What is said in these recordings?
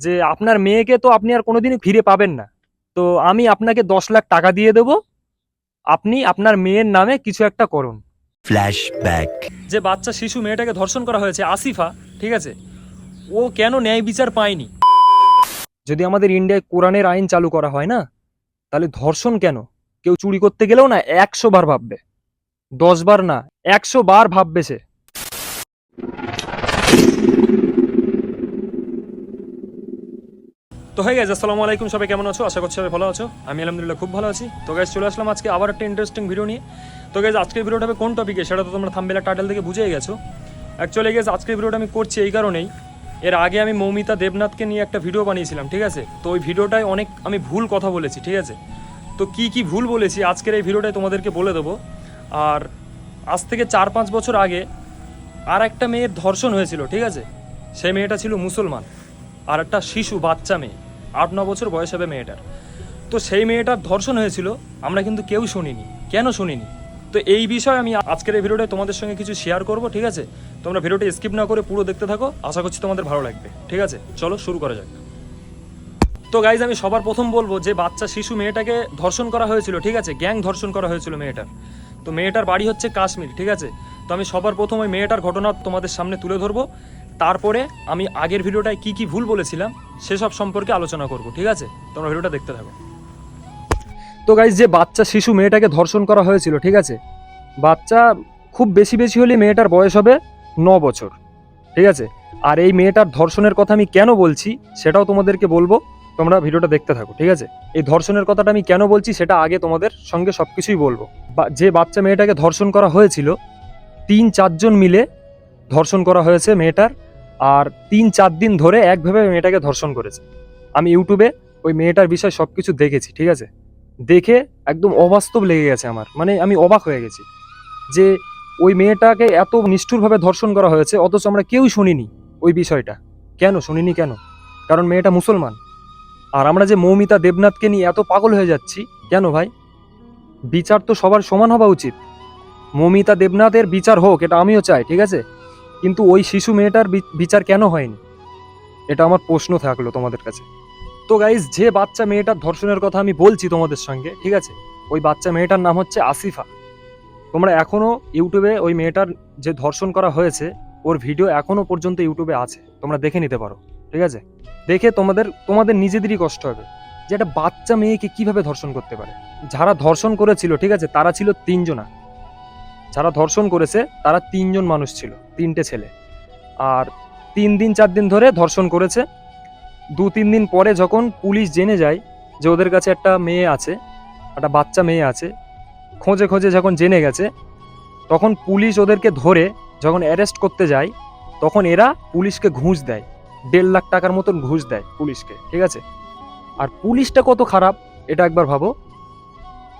যে আপনার মেয়েকে তো আপনি আর কোনোদিনই ফিরে পাবেন না। তো আমি আপনাকে দশ লাখ টাকা দিয়ে দেব। আপনি আপনার মেয়ের নামে কিছু একটা করুন। Flashback. যে বাচ্চা শিশু মেয়েটাকে ধর্ষণ করা হয়েছে আসিফা ঠিক আছে? ও কেন ন্যায় বিচার পায়নি? যদি আমাদের ইন্ডিয়ায় কোরআনের আইন চালু করা হয় না তাহলে ধর্ষণ কেন? কেউ চুরি করতে গেলেও না একশো বার ভাববে। দশ বার না একশো বার ভাববে সে। তো হয়ে গেছে আসসালামু আলাইকুম, সবাই কেমন আছো? আশা করছি সবাই ভালো আছো। আমি আলহামদুলিল্লাহ খুব ভালো আছি। তো গাইজ চলে আসলাম আজকে আবার একটা ইন্টারেস্টিং ভিডিও নিয়ে। তো গাইজ আজকের ভিডিওটা হবে কোন টপিকে সেটা তো তোমরা থাম্বেলা টাইটেল থেকে বুঝেই গেছো। অ্যাকচুয়ালি গেছে আজকের ভিডিওটা আমি করছি এই কারণেই। এর আগে আমি মৌমিতা দেবনাথকে নিয়ে একটা ভিডিও বানিয়েছিলাম, ঠিক আছে? তো ওই ভিডিওটায় অনেক আমি ভুল কথা বলেছি, ঠিক আছে? তো কি কি ভুল বলেছি আজকের এই ভিডিওটায় তোমাদেরকে বলে দেবো। আর আজ থেকে চার পাঁচ বছর আগে আর একটা মেয়ের ধর্ষণ হয়েছিল, ঠিক আছে? সেই মেয়েটা ছিল মুসলমান। আর একটা শিশু, বাচ্চা মেয়ে। আট, ন বছর বয়স হবে মেয়েটার। তো সেই মেয়েটার ধর্ষণ হয়েছিল, আমরা কিন্তু কেউ শুনিনি। কেন শুনিনি? তো এই বিষয়ে আমি আজকের এই ভিডিওটা তোমাদের সঙ্গে কিছু শেয়ার করব, ঠিক আছে? তোমরা ভিডিওটা স্কিপ না করে পুরো দেখতে থাকো, আশা করছি তোমাদের ভালো লাগবে, ঠিক আছে? চলো শুরু করা যাক। তো গাইজ আমি সবার প্রথম বলব যে বাচ্চা, শিশু মেয়েটাকে ধর্ষণ করা হয়েছিল, ঠিক আছে? গ্যাং ধর্ষণ করা হয়েছিল মেয়েটার। তো মেয়েটার বাড়ি হচ্ছে কাশ্মীর, ঠিক আছে? তো আমি সবার প্রথম ওই মেয়েটার ঘটনা তোমাদের সামনে তুলে ধরবো। তারপরে আমি আগের ভিডিওটায় কি কি ভুল বলেছিলাম সেসব সম্পর্কে আলোচনা করব, ঠিক আছে? তোমরা ভিডিওটা দেখতে থাকো। তো গাইজ যে বাচ্চা শিশু মেয়েটাকে ধর্ষণ করা হয়েছিল, ঠিক আছে? বাচ্চা খুব বেশি বেশি হলে মেয়েটার বয়স হবে ন বছর, ঠিক আছে? আর এই মেয়েটার ধর্ষণের কথা আমি কেন বলছি সেটাও তোমাদেরকে বলব, তোমরা ভিডিওটা দেখতে থাকো, ঠিক আছে? এই ধর্ষণের কথাটা আমি কেন বলছি সেটা আগে তোমাদের সঙ্গে সব কিছুই বলব যে বাচ্চা মেয়েটাকে ধর্ষণ করা হয়েছিল, তিন চারজন মিলে ধর্ষণ করা হয়েছে মেয়েটার আর তিন চার দিন ধরে একভাবে মেয়েটাকে ধর্ষণ করেছে। আমি ইউটিউবে ওই মেয়েটার বিষয় সব কিছু দেখেছি, ঠিক আছে? দেখে একদম অবাস্তব লেগে গেছে আমার। মানে আমি অবাক হয়ে গেছি যে ওই মেয়েটাকে এত নিষ্ঠুরভাবে ধর্ষণ করা হয়েছে, অথচ আমরা কেউই শুনিনি ওই বিষয়টা। কেন? শুনিনি কেন? কারণ মেয়েটা মুসলমান। আর আমরা যে মৌমিতা দেবনাথকে নিয়ে এত পাগল হয়ে যাচ্ছি, কেন ভাই? বিচার তো সবার সমান হওয়া উচিত। মৌমিতা দেবনাথের বিচার হোক, এটা আমিও চাই, ঠিক আছে? কিন্তু ওই শিশু মেয়েটার বিচার কেন হয়নি? এটা আমার প্রশ্ন থাকল তোমাদের কাছে। তো গাইজ যে বাচ্চা মেয়েটার ধর্ষণের কথা আমি বলছি তোমাদের সঙ্গে, ঠিক আছে? ওই বাচ্চা মেয়েটার নাম হচ্ছে আসিফা। তোমরা এখনও ইউটিউবে ওই মেয়েটার যে ধর্ষণ করা হয়েছে, ওর ভিডিও এখনও পর্যন্ত ইউটিউবে আছে। তোমরা দেখে নিতে পারো, ঠিক আছে? দেখে তোমাদের তোমাদের নিজেদেরই কষ্ট হবে যে একটা বাচ্চা মেয়েকে কীভাবে ধর্ষণ করতে পারে। যারা ধর্ষণ করেছিল, ঠিক আছে, তারা ছিল তিনজনা। যারা ধর্ষণ করেছে, তারা তিনজন মানুষ ছিল, তিনটে ছেলে। আর তিন দিন, চার দিন ধরে ধর্ষণ করেছে। দু, তিন দিন পরে যখন পুলিশ জেনে যায় যে ওদের কাছে একটা মেয়ে আছে, একটা বাচ্চা মেয়ে আছে, খোঁজে খোঁজে যখন জেনে গেছে, তখন পুলিশ ওদেরকে ধরে যখন অ্যারেস্ট করতে যায়, তখন এরা পুলিশকে ঘুষ দেয়। দেড় লাখ টাকার মতন ঘুষ দেয় পুলিশকে, ঠিক আছে? আর পুলিশটা কত খারাপ, এটা একবার ভাবো।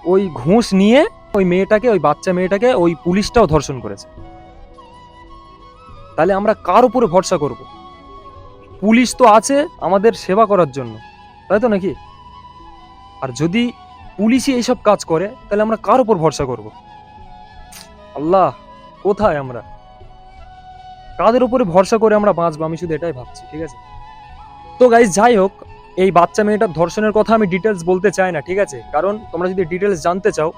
ওই ঘুষ নিয়ে ওই মেয়েটাকে, ওই বাচ্চা মেয়েটাকে ওই পুলিশটাও ধর্ষণ করেছে। তাহলে আমরা কার উপরে ভরসা করব? পুলিশ তো আছে আমাদের সেবা করার জন্য, তাই তো নাকি? আর যদি পুলিশই এইসব কাজ করে, তাহলে আমরা কার উপর ভরসা করব? আল্লাহ, কোথায় আমরা? কাদের উপরে ভরসা করে আমরা বাঁচবো? আমি শুধু এটাই ভাবছি, ঠিক আছে? তো গাইজ যাই হোক, এই বাচ্চা মেয়েটার ধর্ষণের কথা আমি ডিটেলস বলতে চাই না, ঠিক আছে? কারণ তোমরা যদি ডিটেলস জানতে চাও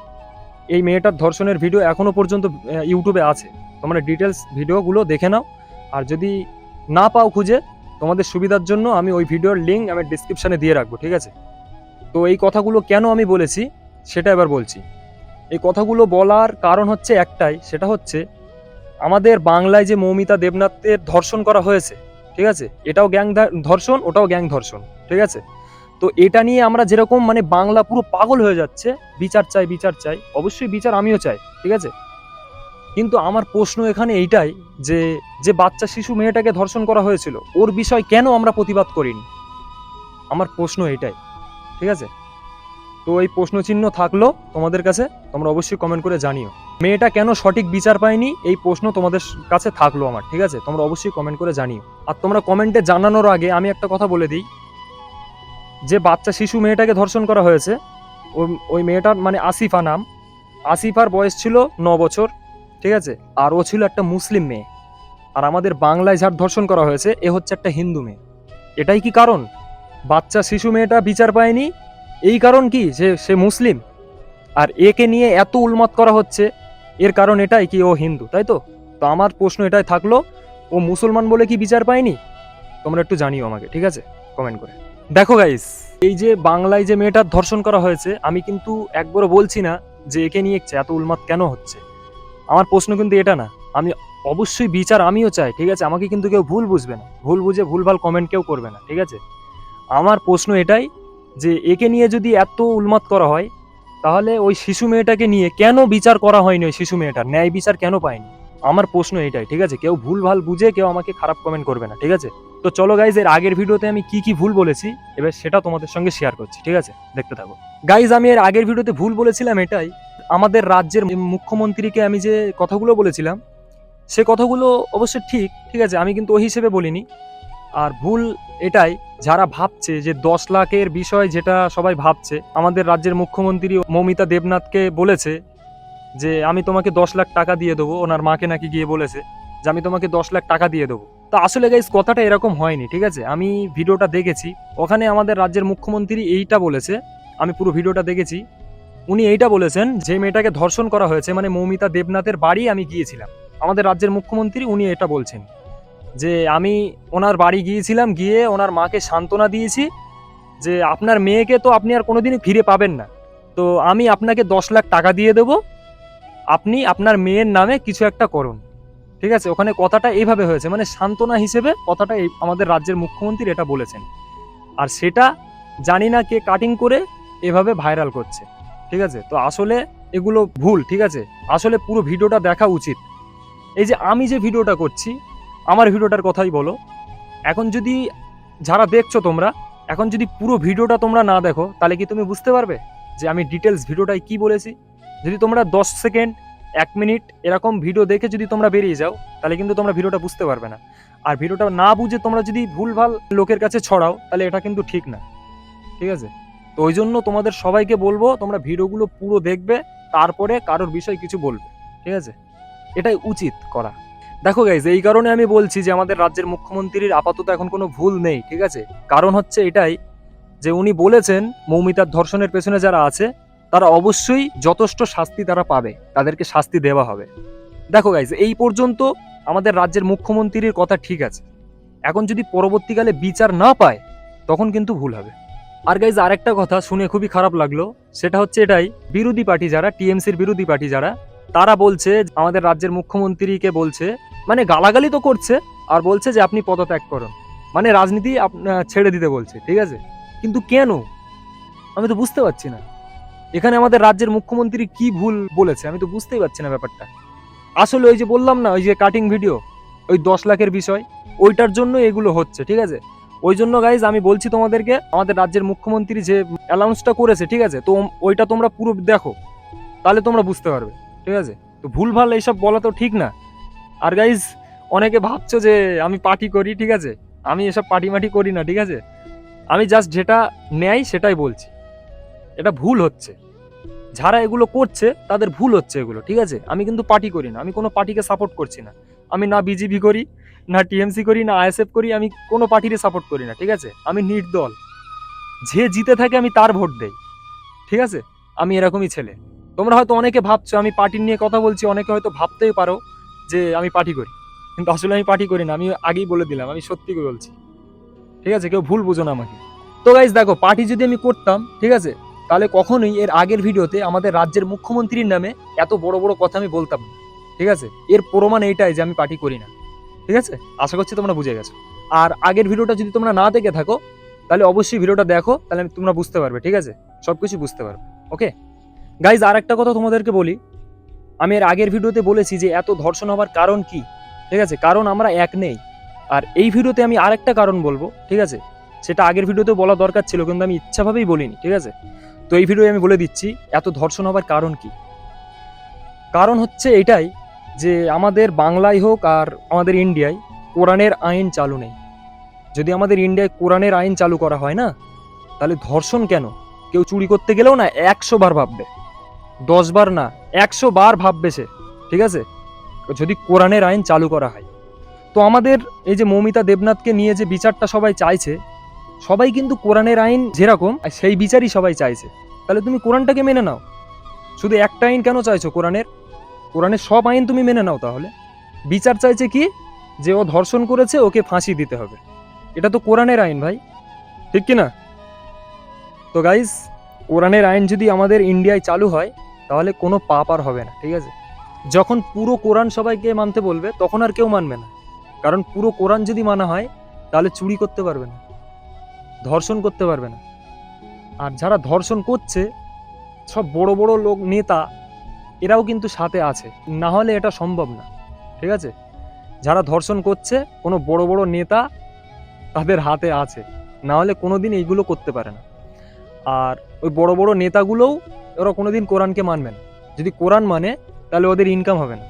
এই মেয়েটার ধর্ষণের ভিডিও এখনও পর্যন্ত ইউটিউবে আছে। তোমরা ডিটেলস ভিডিওগুলো দেখে নাও। আর যদি না পাও খুঁজে, তোমাদের সুবিধার জন্য আমি ওই ভিডিওর লিঙ্ক আমি ডিসক্রিপশানে দিয়ে রাখব, ঠিক আছে? তো এই কথাগুলো কেন আমি বলেছি, সেটা এবার বলছি। এই কথাগুলো বলার কারণ হচ্ছে একটাই, সেটা হচ্ছে আমাদের বাংলায় যে মৌমিতা দেবনাথের ধর্ষণ করা হয়েছে, ঠিক আছে? এটাও গ্যাং ধর্ষণ, ওটাও গ্যাং ধর্ষণ, ঠিক আছে? তো এটা নিয়ে আমরা যেরকম মানে বাংলা পুরো পাগল হয়ে যাচ্ছে, বিচার চাই বিচার চাই, অবশ্যই বিচার আমিও চাই, ঠিক আছে? কিন্তু আমার প্রশ্ন এখানে এইটাই যে যে বাচ্চা শিশু মেয়েটাকে ধর্ষণ করা হয়েছিল, ওর বিষয় কেন আমরা প্রতিবাদ করিনি? আমার প্রশ্ন এইটাই, ঠিক আছে? তো এই প্রশ্ন চিহ্ন থাকল তোমাদের কাছে, তোমরা অবশ্যই কমেন্ট করে জানিও। মেয়েটা কেন সঠিক বিচার পায়নি? এই প্রশ্ন তোমাদের কাছে থাকল আমার, ঠিক আছে? তোমরা অবশ্যই কমেন্ট করে জানিও। আর তোমরা কমেন্টে জানানোর আগে আমি একটা কথা বলে দিই যে বাচ্চা শিশু মেয়েটাকে ধর্ষণ করা হয়েছে, ওই ওই মেয়েটার মানে আসিফা নাম। আসিফার বয়স ছিল ন বছর, ঠিক আছে? আর ও ছিল একটা মুসলিম মেয়ে। আর আমাদের বাংলায় যার ধর্ষণ করা হয়েছে, এ হচ্ছে একটা হিন্দু মেয়ে। এটাই কি কারণ? বাচ্চা শিশু মেয়েটা বিচার পায়নি, এই কারণ কি? যে সে মুসলিম। আর একে নিয়ে এত উন্মাদ করা হচ্ছে, এর কারণ এটাই কি ও হিন্দু, তাই তো? তো আমার প্রশ্ন এটাই থাকল, ও মুসলমান বলে কি বিচার পায়নি? তোমরা একটু জানিও আমাকে, ঠিক আছে? কমেন্ট করে। দেখো গাইস এই যে বাংলায় যে মেয়েটার ধর্ষণ করা হয়েছে, আমি কিন্তু একবারও বলছি না যে একে নিয়ে এত উন্মাদ কেন হচ্ছে। আমার প্রশ্ন কিন্তু এটা না, আমি অবশ্যই বিচার আমিও চাই, ঠিক আছে? আমাকে কিন্তু কেউ ভুল বুঝবে না, ভুল বুঝে ভুলভাল কমেন্ট কেউ করবে না, ঠিক আছে? আমার প্রশ্ন এটাই যে একে নিয়ে যদি এত উন্মাদ করা হয়, তাহলে ওই শিশু মেয়েটাকে নিয়ে কেন বিচার করা হয়নি ওই শিশু মেয়েটার? ন্যায় বিচার কেন পায়নি? আমার প্রশ্ন এটাই, ঠিক আছে? কেউ ভুল ভালো বুঝে কেউ আমাকে খারাপ কমেন্ট করবে না, ঠিক আছে? তো চলো গাইজ এর আগের ভিডিওতে আমি কি কি ভুল বলেছি, এবার সেটা তোমাদের সঙ্গে শেয়ার করছি, ঠিক আছে? দেখতে থাকো। গাইজ আমি এর আগের ভিডিওতে ভুল বলেছিলাম এটাই, আমাদের রাজ্যের মুখ্যমন্ত্রীকে আমি যে কথাগুলো বলেছিলাম, সে কথাগুলো অবশ্য ঠিক ঠিক আছে, আমি কিন্তু ওই হিসেবে বলিনি। আর ভুল এটাই, যারা ভাবছে যে দশ লাখের বিষয় যেটা সবাই ভাবছে, আমাদের রাজ্যের মুখ্যমন্ত্রী মৌমিতা দেবনাথকে বলেছে যে, আমি তোমাকে দশ লাখ টাকা দিয়ে দেবো। ওনার মাকে নাকি গিয়ে বলেছে যে, আমি তোমাকে দশ লাখ টাকা দিয়ে দেবো। তো আসলে গাইজ কথাটা এরকম হয়নি, ঠিক আছে? আমি ভিডিওটা দেখেছি। ওখানে আমাদের রাজ্যের মুখ্যমন্ত্রী এইটা বলেছে, আমি পুরো ভিডিওটা দেখেছি। উনি এইটা বলেছেন, যে মেয়েটাকে ধর্ষণ করা হয়েছে মানে মৌমিতা দেবনাথের বাড়ি আমি গিয়েছিলাম। আমাদের রাজ্যের মুখ্যমন্ত্রী উনি এটা বলছেন, যে আমি ওনার বাড়ি গিয়েছিলাম, গিয়ে ওনার মাকে সান্ত্বনা দিয়েছি, যে আপনার মেয়েকে তো আপনি আর কোনোদিনই ফিরে পাবেন না। তো আমি আপনাকে দশ লাখ টাকা দিয়ে দেবো, আপনি আপনার মেয়ের নামে কিছু একটা করুন। ঠিক আছে? ওখানে কথাটা এইভাবে হয়েছে মানে সান্ত্বনা হিসেবে কথাটা এই আমাদের রাজ্যের মুখ্যমন্ত্রী এটা বলেছেন। আর সেটা জানি না কে কাটিং করে এভাবে ভাইরাল করছে, ঠিক আছে? তো আসলে এগুলো ভুল, ঠিক আছে? আসলে পুরো ভিডিওটা দেখা উচিত। এই যে আমি যে ভিডিওটা করছি, আমার ভিডিওটার কথাই বলো। এখন যদি যারা দেখছ তোমরা, এখন যদি পুরো ভিডিওটা তোমরা না দেখো, তাহলে কি তুমি বুঝতে পারবে যে আমি ডিটেলস ভিডিওটায় কি বলেছি? যদি তোমরা দশ সেকেন্ড এক মিনিট এরকম ভিডিও দেখে যদি তোমরা বেরিয়ে যাও, তাহলে কিন্তু তোমরা ভিডিওটা বুঝতে পারবে না। আর ভিডিওটা না বুঝে তোমরা যদি ভুলভাল লোকের কাছে ছড়াও, তাহলে এটা কিন্তু ঠিক না। ঠিক আছে? তো ওই জন্য তোমাদের সবাইকে বলব, তোমরা ভিডিওগুলো পুরো দেখবে, তারপরে কারোর বিষয় কিছু বলবে। ঠিক আছে? এটাই উচিত করা। দেখো গাইজ এই কারণে আমি বলছি যে আমাদের রাজ্যের মুখ্যমন্ত্রীর আপাতত এখন কোনো ভুল নেই। ঠিক আছে? কারণ হচ্ছে এটাই যে উনি বলেছেন, মৌমিতার ধর্ষণের পেছনে যারা আছে তারা অবশ্যই যথেষ্ট শাস্তি তারা পাবে। তাদেরকে শাস্তি দেওয়া হবে। দেখো গাইজ এই পর্যন্ত আমাদের রাজ্যের মুখ্যমন্ত্রীর কথা ঠিক আছে। এখন যদি পরবর্তীকালে বিচার না পায়, তখন কিন্তু ভুল হবে। আর গাইজ আরেকটা কথা শুনে খুবই খারাপ লাগল। সেটা হচ্ছে এটাই, বিরোধী পার্টি যারা, টিএমসির বিরোধী পার্টি যারা, তারা বলছে আমাদের রাজ্যের মুখ্যমন্ত্রীকে বলছে মানে গালাগালি তো করছে, আর বলছে যে, আপনি পদত্যাগ করুন। মানে রাজনীতি ছেড়ে দিতে বলছে, ঠিক আছে? কিন্তু কেন? আমি তো বুঝতে পারছি না। এখানে আমাদের রাজ্যের মুখ্যমন্ত্রী কি ভুল বলেছে? আমি তো বুঝতেই পারছি না ব্যাপারটা। আসলে ওই যে বললাম না, ওই যে কাটিং ভিডিও ওই দশ লাখের বিষয়, ওইটার জন্য এগুলো হচ্ছে, ঠিক আছে? ওই জন্য গাইজ আমি বলছি তোমাদেরকে, আমাদের রাজ্যের মুখ্যমন্ত্রী যে অ্যানাউন্সটা করেছে, ঠিক আছে? তো ওইটা তোমরা পুরো দেখো, তাহলে তোমরা বুঝতে পারবে, ঠিক আছে? তো ভুলভাল এইসব বলা তো ঠিক না। আর গাইজ অনেকে ভাবছ যে আমি পার্টি করি, ঠিক আছে? আমি এসব পার্টি মাটি করি না, ঠিক আছে? আমি জাস্ট যেটা নেয় সেটাই বলছি। এটা ভুল হচ্ছে। যারা এগুলো করছে, তাদের ভুল হচ্ছে এগুলো, ঠিক আছে? আমি কিন্তু পার্টি করি না, আমি কোনো পার্টিকে সাপোর্ট করছি না। আমি না বিজেপি করি, না টিএমসি করি, না আইএসএফ করি, আমি কোনো পার্টিকে সাপোর্ট করি না, ঠিক আছে? আমি নির্দল। যে জিতে থাকে আমি তার ভোট দেই, ঠিক আছে? আমি এরকমই ছেলে। তোমরা হয়তো অনেকে ভাবছ, আমি পার্টি নিয়ে কথা বলছি, অনেকে হয়তো ভাবতেই পারো যে আমি পার্টি করি। কিন্তু আসলে আমি পার্টি করি না, আমি আগেই বলে দিলাম, আমি সত্যি বলছি। ঠিক আছে? কেউ ভুল বুঝো না আমাকে। তো গাইজ দেখো, পার্টি যদি আমি করতাম, ঠিক আছে? তাহলে কখনোই এর আগের ভিডিওতে আমাদের রাজ্যের মুখ্যমন্ত্রীর নামে এত বড় বড় কথা আমি বলতাম না, ঠিক আছে? এর প্রমাণ এইটাই যে আমি পার্টি করি না, ঠিক আছে? আশা করছি তোমরা বুঝে গেছো। আর আগের ভিডিওটা যদি তোমরা না দেখে থাকো, তাহলে অবশ্যই ভিডিওটা দেখো, তাহলে তোমরা বুঝতে পারবে, ঠিক আছে? সব কিছু বুঝতে পারবে, ওকে? গাইজ আর একটা কথা তোমাদেরকে বলি। আমি এর আগের ভিডিওতে বলেছি যে এত ধর্ষণ হওয়ার কারণ কি, ঠিক আছে? কারণ আমরা এক নেই। আর এই ভিডিওতে আমি আরেকটা কারণ বলব, ঠিক আছে? সেটা আগের ভিডিওতে বলা দরকার ছিল, কিন্তু আমি ইচ্ছাভাবেই বলিনি, ঠিক আছে? তো এই ভিডিও আমি বলে দিচ্ছি, এত ধর্ষণ হওয়ার কারণ কি? কারণ হচ্ছে এটাই যে আমাদের বাংলায় হোক আর আমাদের ইন্ডিয়ায় কোরআনের আইন চালু নেই। যদি আমাদের ইন্ডিয়ায় কোরআনের আইন চালু করা হয় না, তাহলে ধর্ষণ কেন? কেউ চুরি করতে গেলেও না একশো বার ভাববে। দশ বার না, একশো বার ভাববে সে, ঠিক আছে? যদি কোরআনের আইন চালু করা হয়। তো আমাদের এই যে মৌমিতা দেবনাথকে নিয়ে যে বিচারটা সবাই চাইছে সবাই কিন্তু কোরআনের আইন যেরকম সেই বিচারই সবাই চাইছে। তাহলে তুমি কোরআনটাকে মেনে নাও। শুধু একটা আইন কেন চাইছো কোরআনের? কোরআনের সব আইন তুমি মেনে নাও তাহলে। বিচার চাইছে কি? যে ও ধর্ষণ করেছে, ওকে ফাঁসি দিতে হবে। এটা তো কোরআনের আইন ভাই। ঠিক কি না তো গাইজ কোরআনের আইন যদি আমাদের ইন্ডিয়ায় চালু হয়, তাহলে কোনো পাপ আর হবে না, ঠিক আছে? যখন পুরো কোরআন সবাইকে মানতে বলবে, তখন আর কেউ মানবে না। কারণ পুরো কোরআন যদি মানা হয়, তাহলে চুরি করতে পারবে না। ধর্ষণ করতে পারবে না। আর যারা ধর্ষণ করছে, সব বড় বড় লোক, নেতা, এরাও কিন্তু সাথে আছে। না হলে এটা সম্ভব না, ঠিক আছে? যারা ধর্ষণ করছে, কোনো বড় বড় নেতা তাদের হাতে আছে। না হলে কোনো দিন এইগুলো করতে পারে না। আর ওই বড় বড় নেতাগুলোও ওরা কোনো দিন কোরআনকে মানবে না। যদি কোরআন মানে তাহলে ওদের ইনকাম হবে না।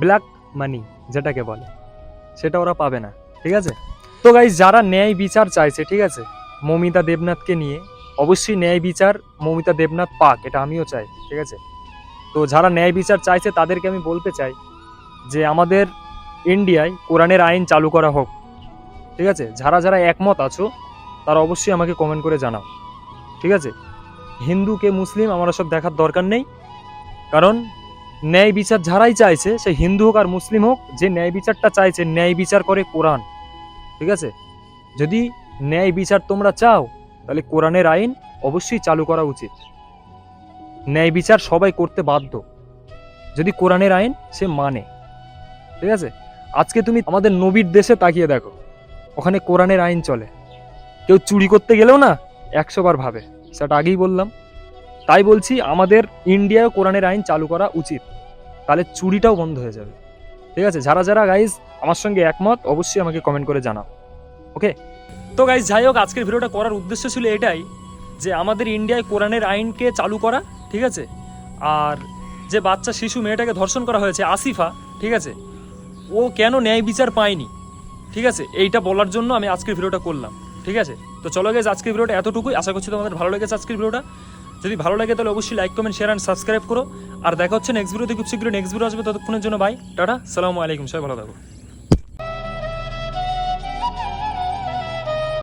ব্ল্যাক মানি যেটাকে বলে, সেটা ওরা পাবে না, ঠিক আছে? তো গাইজ যারা ন্যায় বিচার চাইছে, ঠিক আছে? মমিতা দেবনাথকে নিয়ে, অবশ্যই ন্যায় বিচার মমিতা দেবনাথ পাক, এটা আমিও চাই, ঠিক আছে? তো যারা ন্যায় বিচার চাইছে, তাদেরকে আমি বলতে চাই যে আমাদের ইন্ডিয়ায় কোরআনের আইন চালু করা হোক, ঠিক আছে? যারা যারা একমত আছো, তারা অবশ্যই আমাকে কমেন্ট করে জানাও, ঠিক আছে? হিন্দু কে মুসলিম আমার সব দেখার দরকার নেই, কারণ ন্যায় বিচার যারাই চাইছে, সে হিন্দু হোক আর মুসলিম হোক, যে ন্যায় বিচারটা চাইছে, ন্যায় বিচার করে কোরআন। ঠিক আছে? যদি ন্যায় বিচার তোমরা চাও, তাহলে কোরআনের আইন অবশ্যই চালু করা উচিত। ন্যায় বিচার সবাই করতে বাধ্য। যদি কোরআনের আইন সে মানে। ঠিক আছে? আজকে তুমি আমাদের নবীর দেশে তাকিয়ে দেখো। ওখানে কোরআনের আইন চলে। কেউ চুরি করতে গেলেও না একশো বার ভাবে। সেটা আগেই বললাম। তাই বলছি, আমাদের ইন্ডিয়ায় কোরআনের আইন চালু করা উচিত। তাহলে চুরিটাও বন্ধ হয়ে যাবে। ঠিক আছে? যারা যারা গাইজ আমার সঙ্গে একমত, অবশ্যই আমাকে কমেন্ট করে জানাও। ওকে তো গাইজ যাই হোক, আজকের ভিডিওটা করার উদ্দেশ্য ছিল এটাই যে আমাদের ইন্ডিয়ায় কোরআনের আইনকে চালু করা, ঠিক আছে? আর যে বাচ্চা, শিশু, মেয়েটাকে ধর্ষণ করা হয়েছে, আসিফা, ঠিক আছে? ও কেন ন্যায় বিচার পায়নি, ঠিক আছে? এইটা বলার জন্য আমি আজকের ভিডিওটা করলাম, ঠিক আছে? তো চলো গেছে আজকের ভিডিওটা এতটুকুই। আশা করছি তোমাদের ভালো লেগেছে আজকের ভিডিওটা যদি ভালো লাগে তাহলে অবশ্যই like comment share and subscribe করো। আর দেখা হচ্ছে নেক্সট ভিডিওতে খুব শীঘ্রই নেক্সট ভিডিও আসবে। ততক্ষণের জন্য বাই টাটা, সালামু আলাইকুম, সবাই ভালো থাকো।